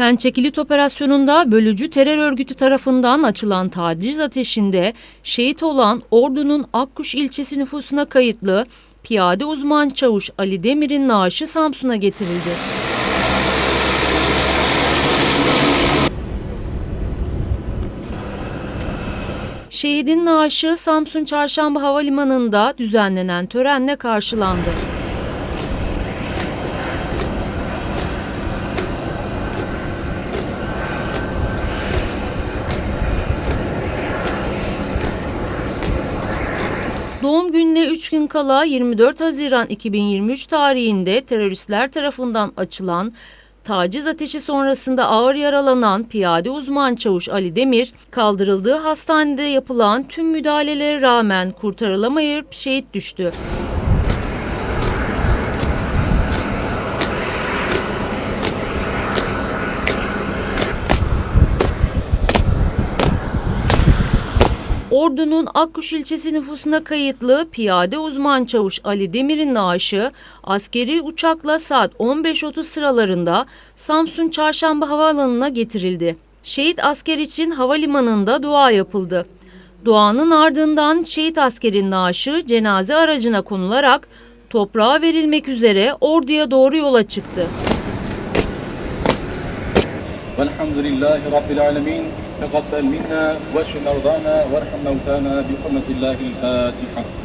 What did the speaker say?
Pençe Kilit Operasyonu'nda bölücü terör örgütü tarafından açılan taciz ateşinde şehit olan Ordu'nun Akkuş ilçesi nüfusuna kayıtlı piyade uzman çavuş Ali Demir'in naaşı Samsun'a getirildi. Şehidin naaşı Samsun Çarşamba Havalimanı'nda düzenlenen törenle karşılandı. Doğum gününe 3 gün kala 24 Haziran 2023 tarihinde teröristler tarafından açılan taciz ateşi sonrasında ağır yaralanan piyade uzman çavuş Ali Demir, kaldırıldığı hastanede yapılan tüm müdahalelere rağmen kurtarılamayıp şehit düştü. Ordu'nun Akkuş ilçesi nüfusuna kayıtlı piyade uzman çavuş Ali Demir'in naaşı askeri uçakla saat 15.30 sıralarında Samsun Çarşamba Havaalanı'na getirildi. Şehit asker için havalimanında dua yapıldı. Duanın ardından şehit askerin naaşı cenaze aracına konularak toprağa verilmek üzere Ordu'ya doğru yola çıktı. والحمد لله رب العالمين. تقبل منا واشف مرضانا وارحم موتانا. بحرمة الله الفاتحة.